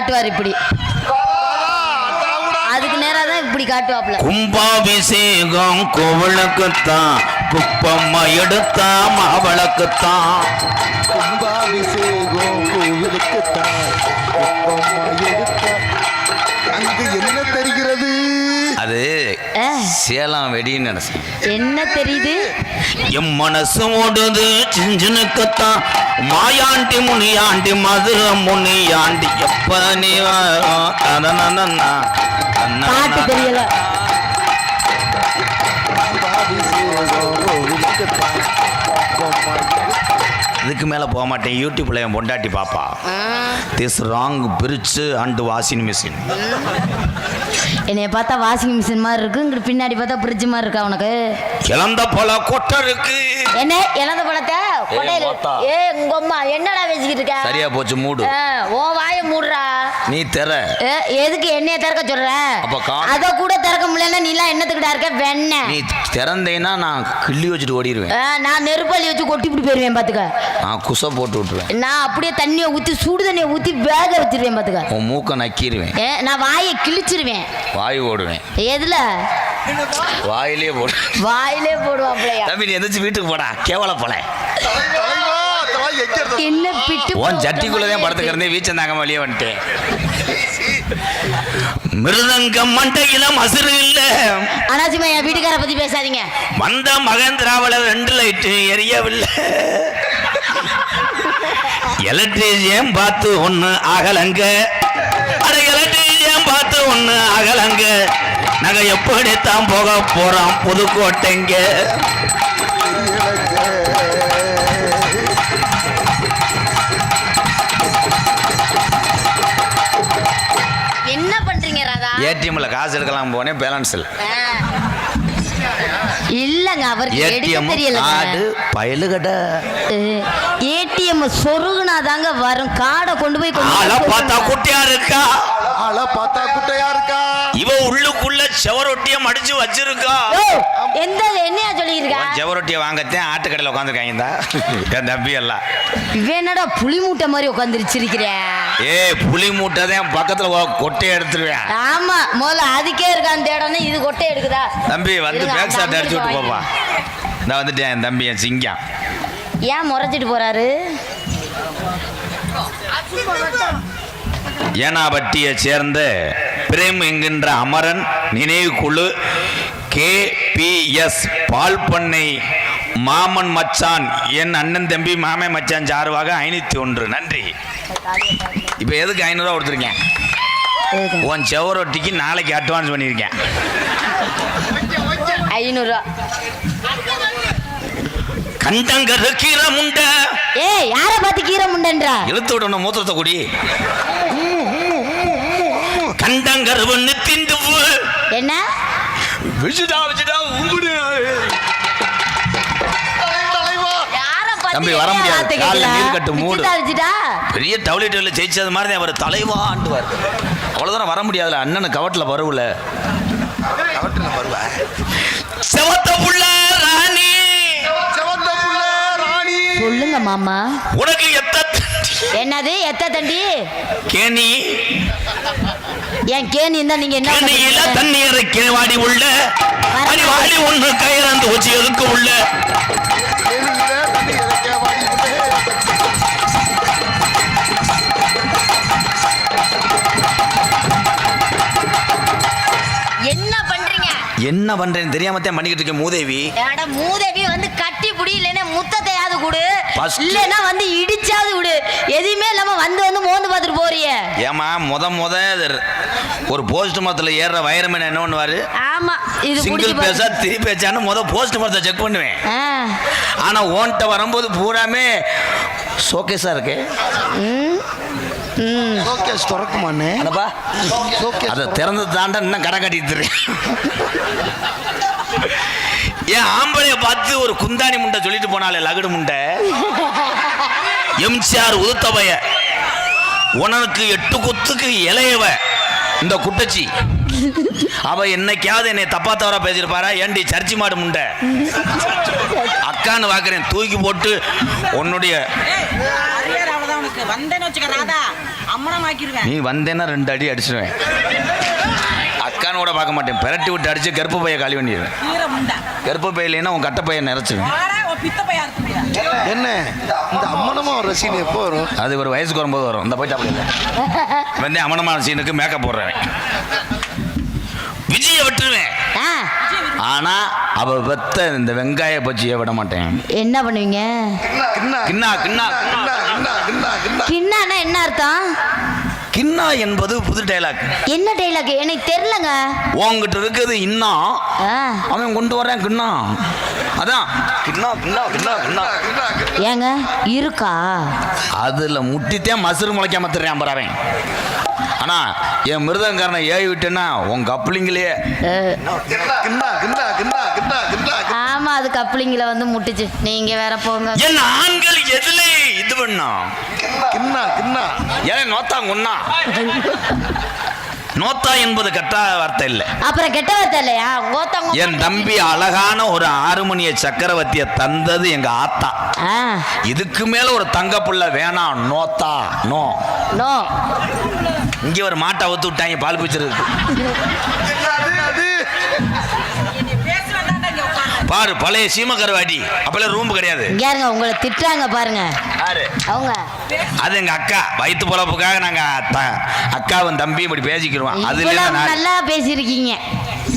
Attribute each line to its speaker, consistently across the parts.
Speaker 1: காட்டுவார் இப்படி. அதுக்கு நேரா தான் இப்படி காட்டுவாப்ல
Speaker 2: கும்பாபிஷேகம் கோவிலுக்குத்தான் குப்பம்மா எடுத்தா மாவளக்குத்தான்
Speaker 3: கும்பாபிஷேகம் கோவிலுக்குத்தான் குப்பம்மா எடுத்த அங்கு என்ன தெரிகிறது?
Speaker 2: அது சேலம் வெடின்னு நினைச்சேன்
Speaker 1: என்ன தெரியுது
Speaker 2: என் மனசு ஓடுது சிஞ்சனுக்குத்தான் மாயாண்டி முனியாண்டி மதுர முனியாண்டி எப்ப நீ
Speaker 1: பாட்டு. தெரியல
Speaker 2: இதுக்கு மேல போக மாட்டேன். யூடியூப்ல என் பொண்டாட்டி பாப்பா. This wrong fridge and washing machine
Speaker 1: என்னைய பார்த்தா வாஷிங் மிஷின் மாதிரி இருக்கு இங்கிட்டு பின்னாடி பார்த்தா ஃப்ரிட்ஜ் மாதிரி இருக்கா உனக்கு?
Speaker 2: கிளந்த போல கொட்டை இருக்கு
Speaker 1: என்ன? இழந்த பழத்தை. ஏ உங்க அம்மா என்னடா வச்சுக்கிட்டு இருக்க?
Speaker 2: சரியா போச்சு மூடு.
Speaker 1: உன் வாய மூடுறா.
Speaker 2: நீ
Speaker 1: ஏ, எதுக்கு என்னைய திறக்க சொல்ற? அத கூட திறக்க முடியலன்னா நீ எல்லாம் என்னத்துக்கிட்டா இருக்க? வெண்ணெய்
Speaker 2: நீ திறந்தேன்னா நான் கிள்ளி வச்சுட்டு ஓடிடுவேன்
Speaker 1: நான் நெருப்பள்ளி வச்சு கொட்டி பிடி போயிருவேன் பாத்துக்க.
Speaker 2: நான் குசை போட்டு விட்டுருவேன்.
Speaker 1: நான் அப்படியே தண்ணியை ஊத்தி சுடு தண்ணியை ஊத்தி வேக வச்சிருவேன் பாத்துக்க.
Speaker 2: உன் மூக்கை நக்கிடுவேன்
Speaker 1: ஏ, நான் வாயை கிழிச்சிருவேன்.
Speaker 2: வாய் ஓடுவேன்.
Speaker 1: எதுல?
Speaker 2: வாயிலே போடு.
Speaker 1: வாயிலே போடுவாப்லையா
Speaker 2: தம்பி நீ எந்திரிச்சு வீட்டுக்கு போடா. கேவல போல
Speaker 1: என்ன பிட்டு
Speaker 2: உன் சட்டிக்குள்ளதான் படுத்துக்கிறதே வீச்சந்தாங்க வழியே வந்துட்டேன் மிருதங்கம் மண்டையில மசுறு இல்ல.
Speaker 1: அனாச்சிமா என் வீட்டுக்கார பத்தி பேசாதீங்க.
Speaker 2: வந்த மகேந்திராவில ரெண்டு லைட்டு எரியவில்லை. எலக்ட்ரீஷியன் பார்த்து ஒண்ணு அகலங்க. அட எலக்ட்ரீஷியன் பார்த்து ஒண்ணு அகலங்க. நாங்க எப்படித்தான் போக போறோம் புதுக்கோட்டைங்க. ஏடிஎம்ல காசு எடுக்கலாம் போனேன் பேலன்ஸ் இல்லை.
Speaker 1: இல்லங்க அவருக்கு எடுக்க
Speaker 2: ஏடிஎம்
Speaker 1: தெரியல
Speaker 2: கார்டு பயலுகடை
Speaker 1: ஏடிஎம் சொருகுனா தாங்க வரும். கார்டை கொண்டு போய்
Speaker 2: பார்த்தா குட்டியா இருக்கா?
Speaker 3: ஆளை பார்த்தா குட்டையா இருக்கா?
Speaker 2: இவ உள்ளுக்குள்ள செவரொட்டிய மடிச்சு வச்சிருக்கா.
Speaker 1: எந்த என்னையா சொல்லியிருக்கா?
Speaker 2: செவரொட்டிய வாங்கத்தேன் ஆட்டுக்கடையில் உட்காந்துருக்காங்க இந்த. என் தம்பி எல்லாம்.
Speaker 1: இவன் என்னடா புளி மூட்டை மாதிரி உட்காந்துருச்சிருக்கிறேன்
Speaker 2: ஏய் புளி மூட்டை தான் பக்கத்துல கொட்டையை எடுத்துருவேன்.
Speaker 1: ஆமா முதல்ல அதுக்கே இருக்கான் தேடணும் இது கொட்டை எடுக்குதா?
Speaker 2: தம்பி வந்து பேக் அடிச்சு விட்டு போப்பா. நான் வந்துட்டேன் என் தம்பி என் சிங்கம்.
Speaker 1: ஏன் முறைச்சிட்டு போறாரு?
Speaker 2: ஏனாபட்டியை சேர்ந்த பிரேம் என்கின்ற அமரன் நினைவு குழு கே பி எஸ் பால் பண்ணை மாமன் மச்சான் என் அண்ணன் தம்பி மாமன் மச்சான் சார்பாக ஐநூத்தி ஒன்று. நன்றி. இப்போ எதுக்கு ஐநூறுரூவா கொடுத்துருக்கேன் உன் செவரொட்டிக்கு நாளைக்கு அட்வான்ஸ் பண்ணியிருக்கேன்.
Speaker 1: ஐநூறுரூவா
Speaker 2: கண்டங்கரு கீரை முண்டை.
Speaker 1: ஏய் யாரை பார்த்து கீரை முண்டன்றா?
Speaker 2: இழுத்து விடணும் மூத்திரத்தை குடி. கண்டங்கரு ஒன்று திண்டு
Speaker 1: என்ன?
Speaker 2: விஜிடா விஜிடா உங்குடு
Speaker 3: தலைவா
Speaker 1: யாரை பார்த்து
Speaker 2: தம்பி, வர முடியாது. கால்ல? நீர் கட்டு மூடு. பெரிய டவுலிட்டில் ஜெயிச்சது மாதிரி அவர் தலைவாண்டுவார் அவ்வளோ தூரம் வர முடியாதுல. அண்ணன் கவட்டில் பருவல.
Speaker 3: கவட்டுல வருவா
Speaker 2: செவத்த புள்ள ராணி.
Speaker 3: செவந்த புள்ள ராணி.
Speaker 1: சொல்லுங்க மாமா.
Speaker 2: உனக்கு எத்த
Speaker 1: என்னது எத்த தண்டி?
Speaker 2: கேணி.
Speaker 1: என் கேணி இருந்தா நீங்க என்ன
Speaker 2: கேணியில? தண்ணீரை கிழவாடி உள்ள. அடி வாடி ஒன்று கயிறாந்து வச்சு எதுக்கு உள்ள?
Speaker 1: என்ன பண்றீங்க?
Speaker 2: என்ன பண்றேன்னு தெரியாமத்தான் பண்ணிக்கிட்டு இருக்கேன் மூதேவி.
Speaker 1: அட மூதேவி
Speaker 2: First-
Speaker 1: இல்லைன்னா வந்து இடிச்சாவது விடு. எதுவுமே இல்லாம வந்து வந்து மோந்து பார்த்துட்டு போறிய.
Speaker 2: ஏமா முத முத ஒரு போஸ்ட் மரத்தில் ஏறுற வைரமேன் என்ன பண்ணுவாரு?
Speaker 1: ஆமா இது
Speaker 2: சிங்கிள்
Speaker 1: குடிச்சு
Speaker 2: பேசா திரி பேச்சான்னு முத போஸ்ட் மரத்தை செக் பண்ணுவேன். ஆனா ஓன்ட்ட வரும்போது பூராமே ஷோகேஸா இருக்கு.
Speaker 3: ஷோகேஸ் ஷோகேஸ்
Speaker 2: அதை திறந்து தாண்ட இன்னும் கடை கட்டிட்டு. ஏன் ஆம்பளைய பார்த்து ஒரு குந்தாணி முண்டை சொல்லிட்டு போனாலே லகுடு முண்டை? எம்சிஆர் உதுத்தவைய உனக்கு எட்டு குத்துக்கு இளையவ இந்த குட்டச்சி. அவ என்னைக்காவது என்னை தப்பா தவறா பேசியிருப்பாரா? ஏண்டி சர்ச்சி மாடு முண்டை? அக்கான்னு வாக்குறேன். தூக்கி போட்டு உன்னுடைய நீ வந்தேன்னா ரெண்டு அடி அடிச்சிடுவேன் அக்கான்னு கூட பார்க்க மாட்டேன். பெரட்டி விட்டு அடிச்சு கருப்பு பைய காலி பண்ணிடுவேன். கருப்பு பைய இல்லைன்னா உன் கட்ட பையன்
Speaker 4: நிறச்சிருவேன்
Speaker 3: என்ன? இந்த அம்மனமா ஒரு சீன் எப்போ வரும்?
Speaker 2: அது ஒரு வயசுக்கு வரும்போது வரும். இந்த போயிட்டு அப்படி வந்து அம்மனமான சீனுக்கு மேக்கப் போடுறேன் விஜய விட்டுருவேன். ஆனா அவ வெத்த இந்த வெங்காய பஜ்ஜியை விட மாட்டேன்.
Speaker 1: என்ன பண்ணுவீங்க?
Speaker 3: கிண்ணா
Speaker 2: கிண்ணா கிண்ணா
Speaker 3: கிண்ணா கிண்ணா கிண்ணா.
Speaker 1: என்ன அர்த்தம்?
Speaker 2: கிண்ணா என்பது புது டைலாக்
Speaker 1: என்ன டைலாக் எனக்கு தெரிலங்க
Speaker 2: உங்ககிட்ட இருக்குது இன்னும்
Speaker 1: ஆ.
Speaker 2: அவன் கொண்டு வரேன் கிண்ணா அதான். கிண்ணா கிண்ணா கிண்ணா கிண்ணா
Speaker 1: ஏங்க இருக்கா?
Speaker 2: அதுல முட்டித்தேன் மசுறு முளைக்காம திரியான் அவன். ஆனா என் மிருதங்காரனை ஏவி விட்டேன்னா உன் கப்ளிங்களே
Speaker 1: அஹ்,
Speaker 3: கிண்ணா கிண்ணா கிண்ணா கிண்ணா கிண்ணா கிண்ணா
Speaker 1: ஆமா அது கப்ளிங்கில வந்து முட்டுச்சு. நீங்க வேற போங்க.
Speaker 2: என் ஆண்கள் எதுல இது பண்ணோம்
Speaker 3: கிண்ணா கிண்ணா.
Speaker 2: ஏன் நோத்தா என்பது கெட்ட வார்த்தை இல்லை.
Speaker 1: அப்புறம் கெட்ட வார்த்தை இல்லையா?
Speaker 2: என் தம்பி அழகான ஒரு ஆறுமணிய சக்கரவர்த்திய தந்தது எங்க ஆத்தா. இதுக்கு மேல ஒரு தங்க புள்ள வேணாம் நோத்தா நோ.
Speaker 1: நோ.
Speaker 2: இங்க ஒரு மாட்டை அவுத்து விட்டாங்க பால் பிச்சிருக்கு பாரு பழைய சீமக்கருவாடி அப்பெல்லாம் ரூம் கிடையாது.
Speaker 1: இருங்க உங்களை திட்டுறாங்க பாருங்க.
Speaker 2: யாரு?
Speaker 1: அவங்க.
Speaker 2: அது எங்க அக்கா. வயிற்று பொழப்புக்காக நாங்க அக்காவும் தம்பியும் இப்படி பேசிக்கிறோம் அதுல
Speaker 1: நல்லா பேசியிருக்கீங்க.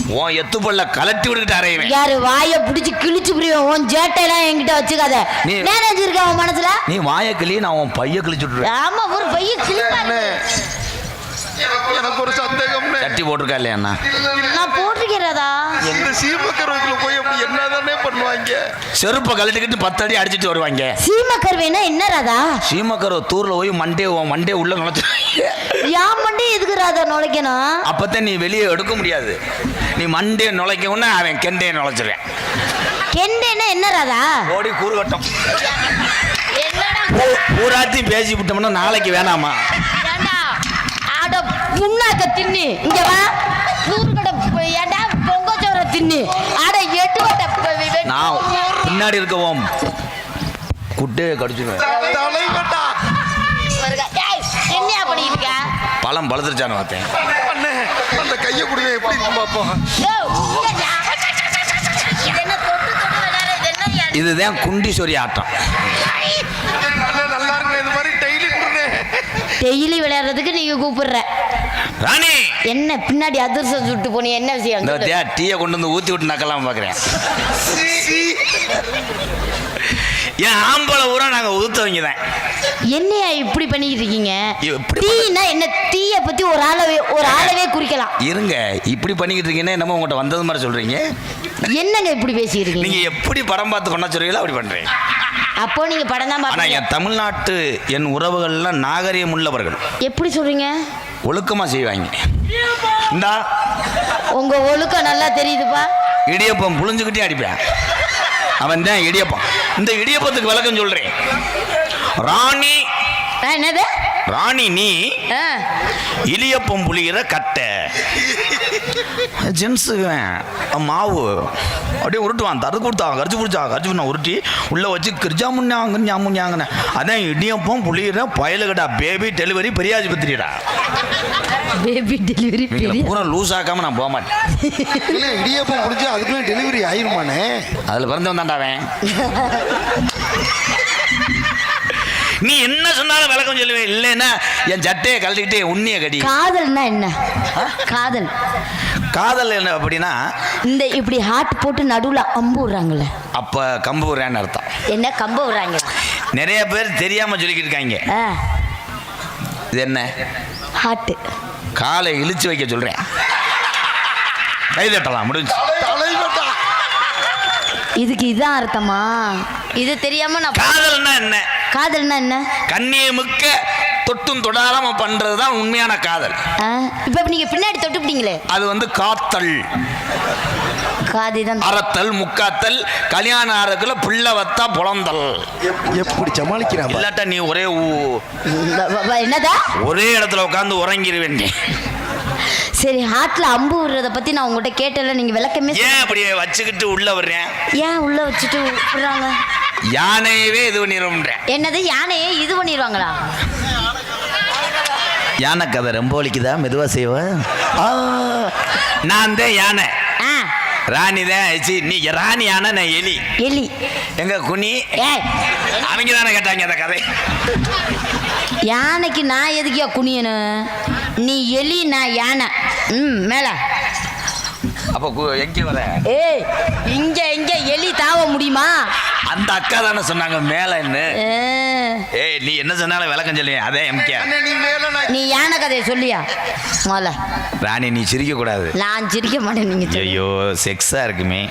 Speaker 2: உன் எத்து பல்ல கலட்டி விட்டுட்டு அறையுவேன்.
Speaker 1: யாரு வாய புடிச்சு கிழிச்சு புரியும் உன் சேட்டையெல்லாம் என்கிட்ட வச்சுக்காத.
Speaker 2: நீ-
Speaker 1: நான் வச்சிருக்கேன் உன் மனசுல?
Speaker 2: நீ வாயை கிளி நான் உன் பைய கிழிச்சு விட்டுருவேன்.
Speaker 1: ஆமா ஒரு பைய கிழிப்பாரு.
Speaker 3: எனக்கு ஒரு சந்தேகம்னே.
Speaker 2: கட்டி போட்டிருக்கா இல்லையா அண்ணா?
Speaker 1: நான் போட்டிருக்கிறதா
Speaker 3: இந்த சீமக்கரவுக்குள்ள போய் அப்படி என்னதானே பண்ணுவாங்க?
Speaker 2: செருப்பை கழட்டிக்கிட்டு பத்து அடி அடிச்சிட்டு வருவாங்க.
Speaker 1: சீம கருவேனா என்ன ராதா
Speaker 2: சீமக்கரை தூர்ல போய் மண்டே மண்டே உள்ள நுழைச்சு
Speaker 1: யான் மண்டி எதுக்கு ராதா நுழைக்கணும்?
Speaker 2: அப்பதான் நீ வெளியே எடுக்க முடியாது. நீ மண்டே நுழைக்க உடனே அவன் கெண்டே நுழைச்சிருவேன்.
Speaker 1: கெண்டேனா என்ன ராதா
Speaker 2: ஓடி கூறுகட்டம்
Speaker 1: என்னடா?
Speaker 2: பூராத்தையும் பேசி விட்டோம்னா நாளைக்கு வேணாமா?
Speaker 1: புண்ணாக்க தின்னி இங்க வா. நூறுகடை ஏண்டா பொங்கச்சோர தின்னி அட எட்டு வட்ட
Speaker 2: நான் பின்னாடி இருக்கவும்
Speaker 1: குட்டே கடிச்சுவேன் என்னையா பண்ணிட்டு
Speaker 2: பழம் பழுத்துருச்சான்னு பார்த்தேன்.
Speaker 3: அந்த கையை கொடுங்க. எப்படி
Speaker 1: பார்ப்போம்
Speaker 2: இதுதான் குண்டிஸ்வரி ஆட்டம்.
Speaker 3: டெய்லி
Speaker 1: விளையாடுறதுக்கு நீங்கள் கூப்பிடுற.
Speaker 2: ராணி!
Speaker 1: என்ன பின்னாடி அதிர்ஷ்டம் சுட்டு போனி என்ன விஷயம்
Speaker 2: டீயை கொண்டு வந்து ஊத்தி விட்டு நக்கலாம் பார்க்குறேன் என் ஆம்பளை ஊரா நாங்க உதுத்தவங்க தான்
Speaker 1: என்னையா இப்படி பண்ணிக்கிட்டு இருக்கீங்க டீனா என்ன தீய பத்தி ஒரு ஆளவே ஒரு ஆளவே குறிக்கலாம்.
Speaker 2: இருங்க இப்படி பண்ணிக்கிட்டு இருக்கீங்கன்னா என்னமோ உங்கள்கிட்ட வந்தது மாதிரி சொல்றீங்க.
Speaker 1: என்னங்க இப்படி பேசிக்கிறீங்க
Speaker 2: நீங்க எப்படி படம் பார்த்து பண்ண சொல்றீங்களோ அப்படி பண்றேன்.
Speaker 1: அப்போ நீங்க படம் தான்
Speaker 2: என் தமிழ்நாட்டு என் உறவுகள்லாம் நாகரிகம் உள்ளவர்கள்.
Speaker 1: எப்படி சொல்றீங்க?
Speaker 2: ஒழுக்கமா செய்வாங்க. இந்தா.
Speaker 1: உங்க ஒழுக்கம் நல்லா தெரியுதுப்பா.
Speaker 2: இடியப்பம் புழிஞ்சுக்கிட்டே அடிப்பேன் அவன் தான் இடியப்பம். இந்த இடியப்பத்துக்கு விளக்கம் சொல்றேன். ராணி.
Speaker 1: என்னது?
Speaker 2: ராணி நீ இலியப்பம் புளிகிற கட்டை. ஜென்ஸுக்குவேன். மாவு. அப்படியே உருட்டுவான். தரு கொடுத்தான் கரிச்சு பிடிச்சா கரிச்சு பண்ண உருட்டி உள்ள வச்சு கிரிஜா முன்னாங்க ஞாமுஞ்சாங்கன்னு அதான் இடியப்பம் புளிகிற பயலுகடா பேபி டெலிவரி பெரிய ஆஸ்பத்திரிடா.
Speaker 1: பேபி டெலிவரி
Speaker 2: பூரா லூஸ் ஆக்காம நான் போக மாட்டேன்
Speaker 3: இல்லை இடியப்பம் முடிஞ்சு அதுக்குள்ளே டெலிவரி ஆயிருமானே
Speaker 2: அதில் பிறந்தவன் தான்டா அவன். நீ என்ன சொன்னாலும் விளக்கம் சொல்லுவேன் இல்லைன்னா என் சட்டையை கழட்டிக்கிட்டே உண்ணிய கடி.
Speaker 1: காதல்னா என்ன? காதல்.
Speaker 2: காதல் என்ன அப்படின்னா
Speaker 1: இந்த இப்படி ஹார்ட் போட்டு நடுவுல அம்பு விடுறாங்கல்ல.
Speaker 2: அப்ப கம்பு விடுறேன்னு அர்த்தம்.
Speaker 1: என்ன கம்பு விடுறாங்க?
Speaker 2: நிறைய பேர் தெரியாம சொல்லிக்கிட்டு இருக்காங்க
Speaker 1: ஆ.
Speaker 2: இது என்ன?
Speaker 1: ஹார்ட்
Speaker 2: காலை இழுச்சு வைக்க சொல்றேன். கை தட்டலாம் முடிஞ்சு.
Speaker 1: இதுக்கு இதான் அர்த்தமா? இது தெரியாம நான்
Speaker 2: காதல்னா என்ன?
Speaker 1: காதல்னா என்ன?
Speaker 2: கண்ணியை முக்க தொட்டும் தொடாம பண்றது தான் உண்மையான காதல்.
Speaker 1: இப்ப நீங்க பின்னாடி தொட்டுப்பிட்டீங்களே.
Speaker 2: அது வந்து காத்தல்.
Speaker 1: காதி தான்
Speaker 2: அறத்தல் முக்காத்தல் கல்யாணம் ஆறதுக்குள்ள பிள்ளை வத்தா புலந்தல்.
Speaker 3: எப்- எப்படி சமாளிக்கிறான்.
Speaker 2: இல்லாட்டா நீ ஒரே
Speaker 1: என்னதா?
Speaker 2: ஒரே இடத்துல உட்காந்து உறங்கிடுவேன் நீ.
Speaker 1: சரி ஹார்ட்ல அம்பு விடுறத பத்தி நான் உங்ககிட்ட கேட்டல நீங்க விளக்கமே
Speaker 2: ஏன் அப்படி வச்சுக்கிட்டு உள்ள வர்றேன்?
Speaker 1: ஏன் உள்ள வச்சுட்டு விடுறாங்க
Speaker 2: யானையவே இது பண்ணிடும்ன்றேன்
Speaker 1: என்னது யானையே இது பண்ணிடுவாங்களா
Speaker 2: யானை கதை ரொம்ப வலிக்குதா மெதுவா செய்வ? ஆ, நான் தான் யானை.
Speaker 1: ஆ.
Speaker 2: ராணி தான் சி, நீ ராணி யானை நான் எலி.
Speaker 1: எலி.
Speaker 2: எங்க குனி?
Speaker 1: ஏய்.
Speaker 2: அவங்க தானே கேட்டாங்க அந்த கதை.
Speaker 1: யானைக்கு நான் எதுக்கியா குனியணும் நீ எலி நான் யானை. ம் மேல.
Speaker 2: அப்ப எங்க வர?
Speaker 1: ஏய் இங்க இங்க எலி தாவ முடியுமா?
Speaker 2: அந்த அக்கா தானே சொன்னாங்க மேல என்ன
Speaker 1: ஆ,
Speaker 2: ஏய் நீ என்ன சொன்னாலும் விளக்கம் சொல்லி அதே எம்கே
Speaker 3: நீ மேல நான்
Speaker 1: நீ யானை கதையை சொல்லியா? முதல்ல.
Speaker 2: ராணி நீ சிரிக்க கூடாது.
Speaker 1: நான் சிரிக்க மாட்டேன் நீங்க.
Speaker 2: ஐயோ செக்ஸா இருக்குமே.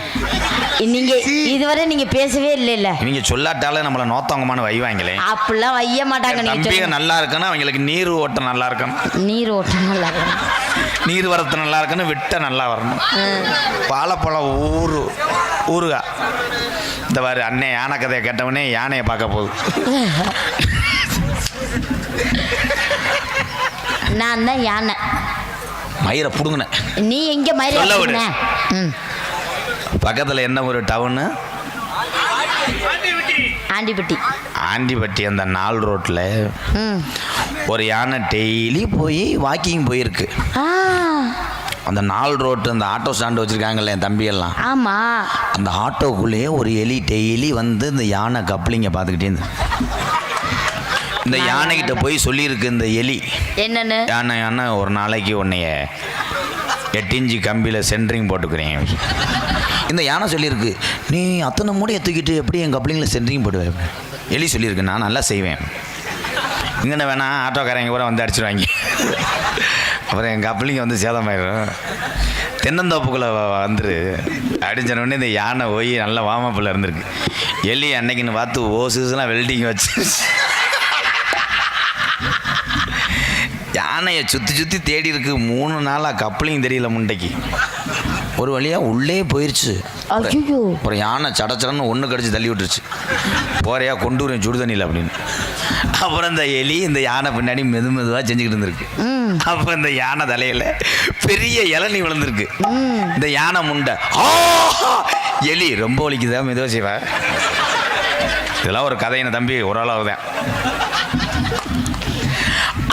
Speaker 1: நீங்க இதுவரை நீங்க பேசவே இல்லைல்ல.
Speaker 2: இவங்க சொல்லாட்டாலும் நம்மள நோத்தவங்கமான வைவாங்களே.
Speaker 1: அப்படிலாம் வைய மாட்டாங்க நீங்க.
Speaker 2: நல்லா இருக்குன்னா அவங்களுக்கு நீர் ஓட்டம் நல்லா இருக்கணும்.
Speaker 1: நீர் ஓட்டம் நல்லா இருக்கும்.
Speaker 2: நீர் வரத்து நல்லா இருக்குன்னு விட்ட நல்லா வரணும். பாலப்பழம் ஊரு ஊருகா இந்த மாதிரி அண்ணே யானை கதையை கேட்டவனே யானையை பார்க்க போகுது.
Speaker 1: நான் தான் யானை.
Speaker 2: மயிரை புடுங்கினேன்
Speaker 1: நீ எங்க மயிரை
Speaker 2: பக்கத்தில் என்ன ஒரு டவுனு?
Speaker 1: ஆண்டிப்பட்டி.
Speaker 2: ஆண்டிப்பட்டி. அந்த நாள் ரோட்டில்
Speaker 1: ம்.
Speaker 2: ஒரு யானை டெய்லி போய் வாக்கிங் போயிருக்கு.
Speaker 1: ஆ.
Speaker 2: அந்த நாள் ரோட்டு அந்த ஆட்டோ ஸ்டாண்டு வச்சுருக்காங்கல்ல என் தம்பியெல்லாம்.
Speaker 1: ஆமா.
Speaker 2: அந்த ஆட்டோக்குள்ளேயே ஒரு எலி டெய்லி வந்து இந்த யானை கப்ளிங்க பார்த்துக்கிட்டே இருந்து இந்த யானைகிட்ட போய் சொல்லியிருக்கு இந்த எலி.
Speaker 1: என்னன்னு?
Speaker 2: யானை யானை ஒரு நாளைக்கு உன்னைய எட்டு இன்ச்சு கம்பியில் சென்ட்ரிங் போட்டுக்கிறேன். இந்த யானை சொல்லியிருக்கு நீ அத்தனை மூடையை தூக்கிட்டு எப்படி என் கப்ளிங்கில் சென்ட்ரிங் போடுவேன் எலி சொல்லியிருக்கு நான் நல்லா செய்வேன். இங்கே வேணா ஆட்டோக்காரங்க கூட வந்து அடிச்சிருவாங்க. அப்புறம் என் கப்ளிங்க வந்து சேதமாயிடும் தென்னந்தோப்புக்குள்ளே வந்துரு. அடிச்ச உடனே இந்த யானை போய் நல்ல வாமப்பில் இருந்திருக்கு. எலி அன்னைக்குன்னு பார்த்து ஓசுலாம் வெல்டிங் வச்சு யானையை சுற்றி சுற்றி தேடி இருக்கு. மூணு நாளாக கப்ளிங் தெரியல முண்டைக்கு. ஒரு வழியாக உள்ளே போயிருச்சு.
Speaker 1: ஐயோ
Speaker 2: அப்புறம் யானை சடச்சடன்னு ஒன்று கடிச்சு தள்ளி விட்டுருச்சு. போறையா கொண்டு வரேன் சுடு தண்ணியில் அப்படின்னு. அப்புறம் இந்த எலி இந்த யானை பின்னாடி மெது மெதுவாக செஞ்சுக்கிட்டு இருந்திருக்கு.
Speaker 1: ம்.
Speaker 2: அப்போ இந்த யானை தலையில் பெரிய இளநீ விழுந்திருக்கு.
Speaker 1: ம்.
Speaker 2: இந்த யானை முண்டை. ஆ! எலி ரொம்ப வலிக்குதா மெதுவாக செய்வா? இதெல்லாம் ஒரு கதையின தம்பி ஓரளவு தான்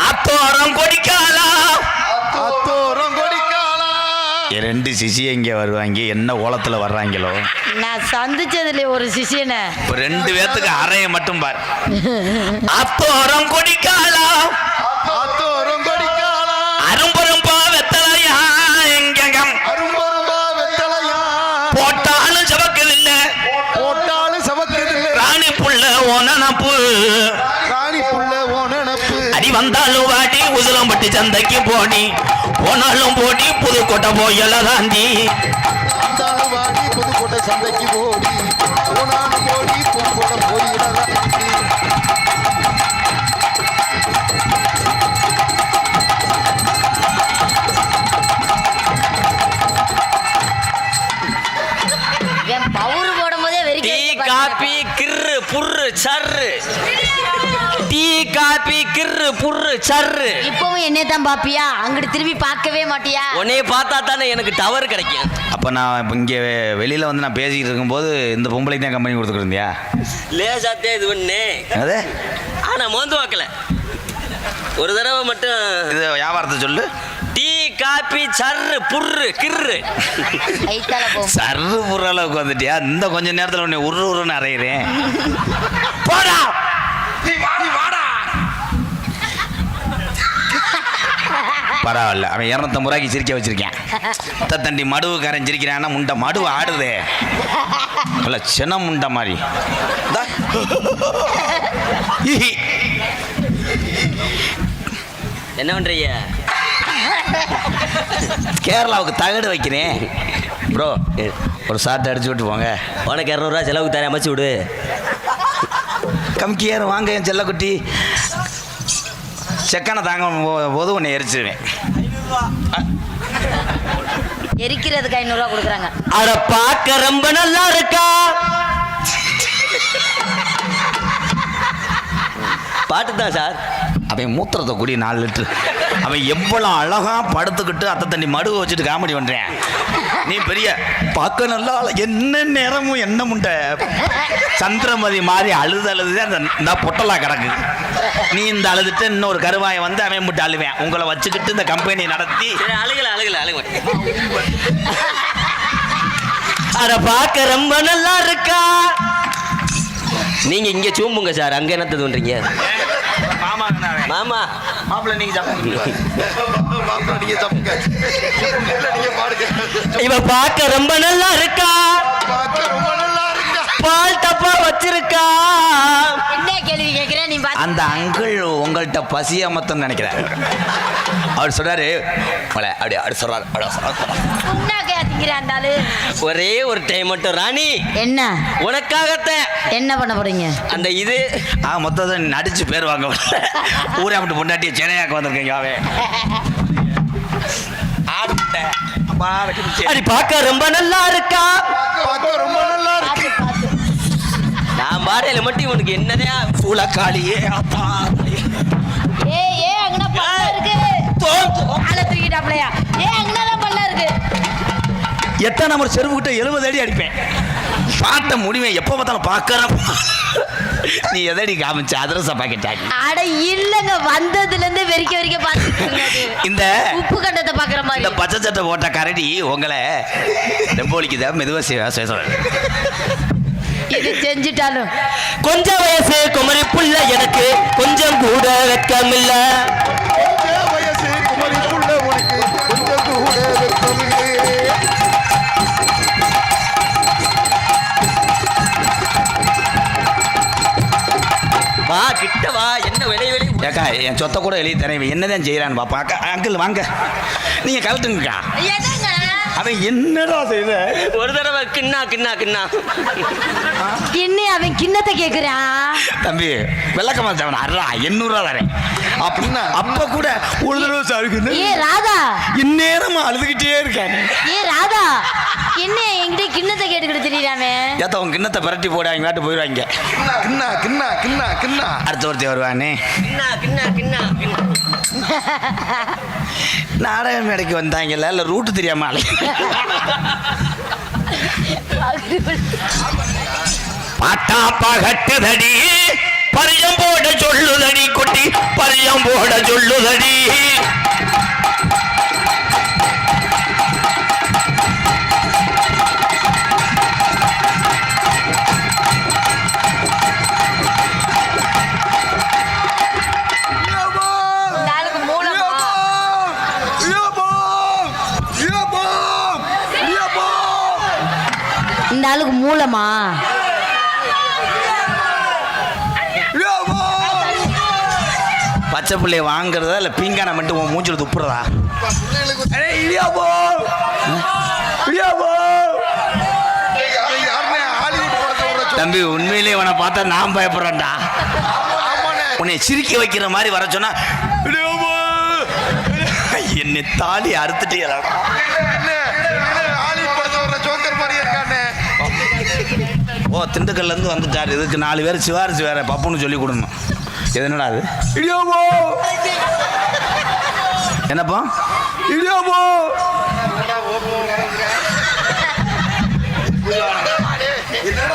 Speaker 2: அத்தோரம்
Speaker 3: கொடிக்காலா?
Speaker 2: ரெண்டு சிசியை இங்கே வருவாங்க என்ன ஓலத்தில் வர்றாங்களோ?
Speaker 1: நான் சந்திச்சதுல ஒரு சிஷியனை.
Speaker 2: ரெண்டு பேர்த்துக்கு அறைய மட்டும் பார். அத்தோரம் கொடிக்காலாம்
Speaker 3: அத்தோரம் கொடிக்காலா?
Speaker 2: அரும்பரும்பா வெத்தலையா எங்கெங்கம்?
Speaker 3: அரும்பரும்பா வெத்தலையா
Speaker 2: போட்டாலும்
Speaker 3: போட்டாலும் சவக்குதில்லை.
Speaker 2: ராணி புள்ள ஓனனப்பு.
Speaker 3: ராணி புள்ள ஓனப்பு
Speaker 2: அடி வந்தாலும் வாடி உசிலம்பட்டி சந்தைக்கு போடி. போனாலும் போடி புதுக்கோட்டை போயல தாண்டி.
Speaker 3: சந்தைக்கு ஓடி போனாலும் ஓடி புதுக்கோட்டை போயிடலாம்
Speaker 5: காபி கிர்ரு புர்ரு சர்ரு. டீ காபி கிர்ரு புர்ரு சர்ரு.
Speaker 1: இப்பவும் என்னை தான் பாப்பியா? அங்கிட்டு திரும்பி பார்க்கவே மாட்டியா?
Speaker 5: உன்னைய பார்த்தா தானே எனக்கு டவர் கிடைக்கும்.
Speaker 2: அப்போ நான் இங்கே வெளியில் வந்து நான் பேசிக்கிட்டு இருக்கும்போது இந்த பொம்பளைக்கு தான் கம்பெனி கொடுத்துருந்தியா?
Speaker 5: லேசாத்தே இது பண்ணு
Speaker 2: அது
Speaker 5: ஆனா மோந்து வாக்கல. ஒரு தடவை மட்டும்
Speaker 2: இது வியாபாரத்தை சொல்லு.
Speaker 5: டீ காபி சர்ரு புர்ரு கிர்ரு.
Speaker 1: கைத்தால போ.
Speaker 2: சர்ரு புற அளவுக்கு வந்துட்டியா? இந்த கொஞ்ச நேரத்தில் உன்னை உரு உருன்னு அறையிறேன். போடா! பரவாயில்ல. அவன் இரநூத்தம்பது ரூபாய்க்கு சிரிக்க வச்சிருக்கேன். அத்தை தண்டி மடுவுக்காரன் சிரிக்கிறான்னா முண்டை மடுவு ஆடுதே. இல்ல சின்ன முண்டை மாதிரி.
Speaker 5: என்ன பண்றீங்க?
Speaker 2: கேரளாவுக்கு தகடு வைக்கிறேன். ப்ரோ ஒரு சாட்டை அடிச்சு விட்டு போங்க.
Speaker 5: உனக்கு இரநூறுவா செலவுக்கு தரேன் அமைச்சு விடு.
Speaker 2: கம்கியார் வாங்க என் செல்லக்குட்டி. செக்கான தாங்க போது உன்னை எரிச்சிருவேன்.
Speaker 1: எரிக்கிறதுக்கு ஐநூறுரூவா கொடுக்குறாங்க.
Speaker 5: அட பார்க்க ரொம்ப நல்லா இருக்கா? பாட்டு தான் சார்?
Speaker 2: அவன் மூத்திரத்தை குடி நாலு லிட்டரு. அவன் எவ்வளவு அழகா படுத்துக்கிட்டு அத்தை தண்ணி மடுவை வச்சுட்டு காமெடி பண்றேன். நீ பெரிய பார்க்க நல்லா. என்ன நேரமும் என்ன முண்டை? சந்திரமதி மாதிரி அழுது அழுது அந்த இந்த பொட்டலா கிடக்கு. நீ இந்த அழுதுட்டு இன்னொரு கருவாயை வந்து அவன் முட்டு அழுவேன். உங்களை வச்சுக்கிட்டு இந்த கம்பெனி நடத்தி.
Speaker 5: அழுகல அழுகல அழுக அட பார்க்க ரொம்ப நல்லா இருக்கா? நீங்க இங்க சூம்புங்க சார். அங்க என்னத்த தோன்றீங்க
Speaker 2: மாமா
Speaker 5: மாமா.
Speaker 2: மாப்பிள்ள நீங்க
Speaker 5: இவ பார்க்க ரொம்ப நல்லா இருக்கா? பால் டப்பா வச்சிருக்கா.
Speaker 1: என்ன கேள்வி கேட்கிறேன் நீ
Speaker 2: அந்த அங்கிள் உங்கள்கிட்ட பசி அமத்தம் நினைக்கிறார். அவர் சொல்றாரு உங்களை அப்படி அப்படி சொல்றாரு.
Speaker 5: ஒரே ஒரு டைம் மட்டும் ராணி.
Speaker 1: என்ன?
Speaker 5: உனக்காகத்தான்
Speaker 1: என்ன பண்ண போறீங்க?
Speaker 5: அந்த இது.
Speaker 2: ஆ மொத்தத்தை நடிச்சு பேர் வாங்க ஊரே அப்படி பொண்டாட்டிய சென்னையாக்கு வந்திருக்கீங்க அவன் ஆடு முட்டை. அப்பா, வைக்கணும்.
Speaker 5: அடி பார்க்க ரொம்ப நல்லா இருக்கா?
Speaker 3: பார்க்க ரொம்ப நல்லா இருக்கு.
Speaker 5: பாடையில மட்டும் இவனுக்கு என்னதான்
Speaker 2: சூளக்காளியே ஆத்தா.
Speaker 1: ஏ ஏ அங்கன பல்ல இருக்கு. ஆளை தூக்கிட்டாப்லையா ஏ அங்கனதான் பல்ல இருக்கு.
Speaker 2: எத்தனை நம்பர் செருப்பு கிட்ட எழுபது அடி அடிப்பேன். பாட்ட முடிவேன். எப்போ பார்த்தாலும் பார்க்கறேன் நீ எதடி காமிச்ச? அதிரச பாக்கெட்டாடி
Speaker 1: அட இல்லங்க. வந்ததுல இருந்து வெறிக்க வெறிக்க பாத்துட்டு
Speaker 2: இந்த
Speaker 1: உப்பு கண்டத்தை பாக்குற
Speaker 2: இந்த
Speaker 1: மாதிரி
Speaker 2: பச்சை சட்டை போட்ட கரடி உங்களை மெதுவாக செய்வா செய்ய சொல்றேன்.
Speaker 1: இது செஞ்சுட்டாலும்.
Speaker 5: கொஞ்சம் வயசு குமரி புள்ள எனக்கு கொஞ்சம் கூட வெக்கமில்ல
Speaker 3: கொஞ்ச வயசு குமரிக்குள்ள உனக்கு கொஞ்சம் கூட வெட்கமில்லை.
Speaker 5: வா கிட்ட வா என்ன விலை விலை
Speaker 2: ஏக்கா என் சொத்தை கூட எழுதி தரேன் என்னதான் செய்யறான்னு பாப்பா. அக்கா அங்கிள் வாங்க. நீங்க கலட்டுங்கக்கா அவன் என்னடா செய்த?
Speaker 5: ஒரு தடவை கிண்ணா கிண்ணா கிண்ணா.
Speaker 1: இன்னும் அவன் கிண்ணத்தை கேக்குறான்
Speaker 2: தம்பி விளக்கமா தவன் அறா எண்ணூறுரூவா தரேன். அப்படின்னா அப்ப கூட ஒரு தடவை சாருக்கு
Speaker 1: ஏ ராதா.
Speaker 2: இந்நேரமா அழுதுகிட்டே இருக்கேன்.
Speaker 1: ஏ ராதா. என்ன என்கிட்ட கிண்ணத்தை கேட்டுக்கிட்டு திரியாமே
Speaker 2: ஏத்த உன் கிண்ணத்தை பரட்டி போட அவங்க வாட்டு போயிடுவாங்க
Speaker 3: கிண்ணா கிண்ணா கிண்ணா கிண்ணா.
Speaker 2: அடுத்த ஒருத்தி வருவானே.
Speaker 5: கிண்ணா கிண்ணா கிண்ணா கிண்ணா.
Speaker 2: நாடக மேடைக்கு வந்தாங்கல்ல இல்லை ரூட்டு தெரியாம பாட்டா பகட்டுதடி பரியம் போட சொல்லுதடி குட்டி பரியம் போட சொல்லுதடி.
Speaker 1: இந்த ஆளுக்கு மூலமா
Speaker 2: பச்சை பிள்ளைய வாங்குறதா இல்லை பீங்கான மட்டும் உன் மூஞ்சில் துப்புறதா தம்பி உண்மையிலே இவனை பார்த்தா நான் பயப்படுறேன்டா. உன்னை சிரிக்க வைக்கிற மாதிரி வர சொன்னா என்னை தாலி அறுத்துட்டீங்களா ஓ திண்டுக்கல்ல இருந்து வந்துட்டாரு. இதுக்கு நாலு பேர் சிவாரிசு வேற பப்புன்னு சொல்லி கொடுக்கணும். இது என்னடா அது என்னப்பா?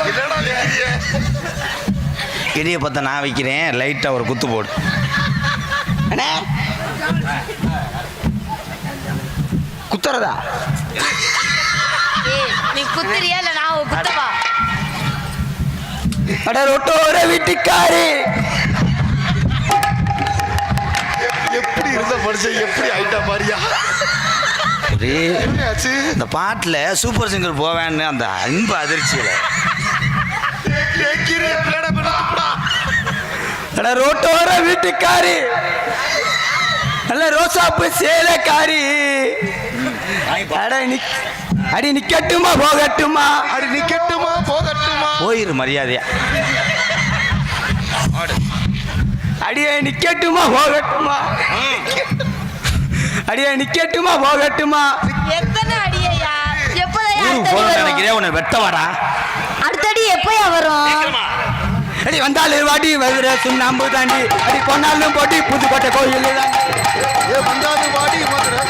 Speaker 3: என்னடா வைக்கிறீங்க?
Speaker 2: இடியை பார்த்த நான் வைக்கிறேன். லைட்டாக ஒரு குத்து போடு. அண்ணே. குத்துறதா?
Speaker 1: நீ குத்துறியா இல்ல நான் ஒரு குத்தவா
Speaker 2: அட ரொட்டோர வீட்டுக்காரி.
Speaker 3: எப்படி இருந்த மனுஷன்? எப்படி ஆயிட்டா பாரியா
Speaker 2: இந்த பாட்டில் சூப்பர் சிங்கர் போவேன்னு அந்த அன்பு அதிர்ச்சியில். ரோட்டோர வீட்டுக்காரி. நல்ல ரோசாப்பு சேலைக்காரி. அட நிக் அடி நிக்கட்டுமா போகட்டுமா?
Speaker 3: அடி நிக்கட்டுமா போகட்டுமா
Speaker 2: போயிரு மரியாதையா. அடியே நிக்கட்டுமா போகட்டுமா? அடியே நிக்கட்டுமா போகட்டுமா?
Speaker 1: எத்தனை அடியா
Speaker 2: நினைக்கிறேன் உன்னை வெட்ட வாடா.
Speaker 1: அடுத்த அடி எப்பயா வரும்?
Speaker 6: அடி வந்தாலும் வாடி மதுரை சுண்ணாம்பு தாண்டி. அடி பொன்னாலும் போட்டி புதுக்கோட்டை கோயில்
Speaker 3: வாடி மதுரை.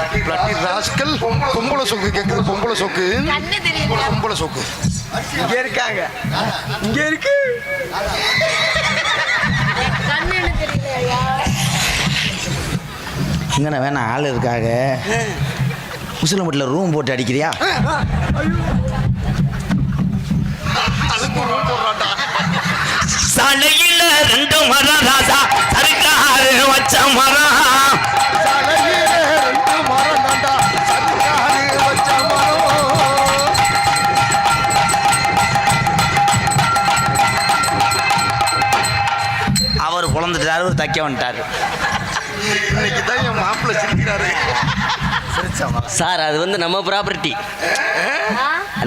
Speaker 3: பிளட்டி ராஸ்கல் பொம்பளை சொக்கு கேக்குது பொம்பளை சொக்கு. பொம்பளை சொக்கு.
Speaker 6: இங்க இருக்காங்க. இங்க இருக்கு.
Speaker 1: கண்ணு தெரியலையா
Speaker 7: இங்கன வேணா ஆள் இருக்காக. முஸ்லிம் ரூம் போட்டு அடிக்கிறியா?
Speaker 2: சாலையில ரெண்டு மரம் ராசா சர்க்காரு வச்ச மரம்.
Speaker 5: சார் அது வந்து நம்ம ப்ராப்பர்ட்டி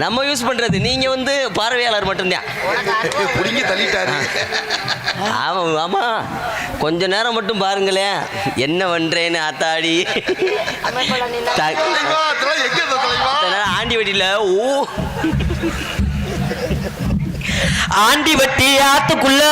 Speaker 5: நம்ம யூஸ் பண்றது. நீங்க வந்து பார்வையாளர் மட்டும்தான்.
Speaker 3: புடிங்கி தள்ளிட்டாரு.
Speaker 5: ஆமா ஆமா. கொஞ்ச நேரம் மட்டும் பாருங்களேன். என்ன பண்றேன்னு ஆத்தாடி. ஆண்டி வட்டியில ஊ ஆண்டி வட்டி ஆத்துக்குள்ள.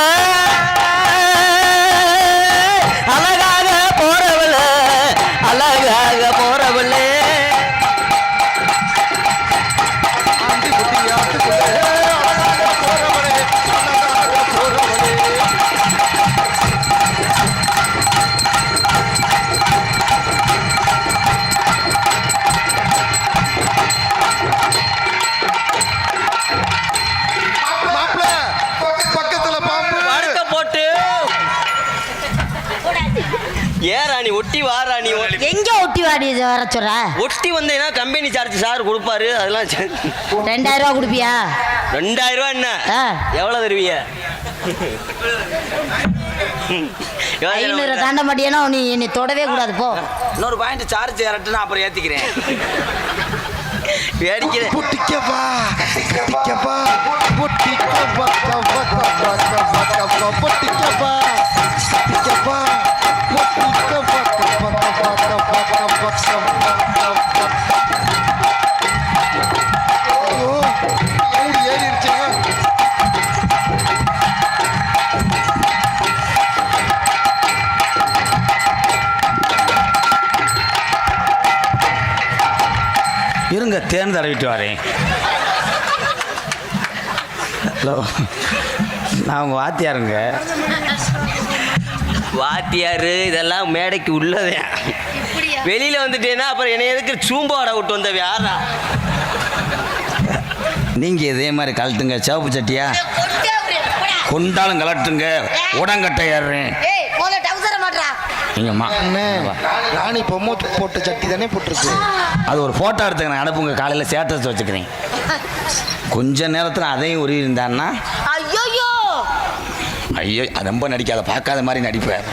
Speaker 5: ஒ-
Speaker 1: எங்க ஒட்டி வாடி வர சொல்ற?
Speaker 5: ஒட்டி வந்தேன்னா கம்பெனி சார்ஜ் சார் கொடுப்பாரு அதெல்லாம்.
Speaker 1: ரெண்டாயிரம் ரூபா கொடுப்பியா?
Speaker 5: ரெண்டாயிரம் ரூபா என்ன?
Speaker 1: ஆ.
Speaker 5: எவ்வளவு தருவீங்க?
Speaker 1: ஐநூறு? தாண்ட மாட்டியானோ நீ என்னை தொடவே கூடாது போ.
Speaker 7: இன்னொரு பாயிண்ட் சார்ஜ் ஏறட்டுனா அப்புறம் ஏத்திக்கிறேன்.
Speaker 5: வேடிக்கிறேன்
Speaker 3: பொட்டிக்கப்பா பொட்டிக்கப்பா பொட்டிக்கப்பா.
Speaker 7: இருங்க தேன் தடவிட்டு வரேன். ஹலோ நான் உங்கள் வாத்தியாருங்க.
Speaker 5: வாத்தியார் இதெல்லாம் மேடைக்கு உள்ளதே. வெளியில வந்துட்டேன்னா அப்புறம் என்னை எதுக்கு சூம்பாட விட்டு வந்த யாரா
Speaker 7: நீங்கள் இதே மாதிரி கழட்டுங்க சிவப்பு சட்டியா? கொண்டாலும் கலட்டுங்க உடங்கட்டை ஏறுறேன். நீங்கம்மா
Speaker 3: ராணி பொம்மை போட்ட சட்டி தானே போட்டிருக்கு.
Speaker 7: அது ஒரு ஃபோட்டோ எடுத்துக்க நான் அனுப்புங்க காலையில் ஸ்டேட்டஸ் வச்சுக்கிறேன். கொஞ்ச நேரத்தில் அதையும் உருவி இருந்தான்னா?
Speaker 1: ஐயோ
Speaker 7: ஐயோ அது ரொம்ப நடிக்காத பார்க்காத மாதிரி நடிப்பேன்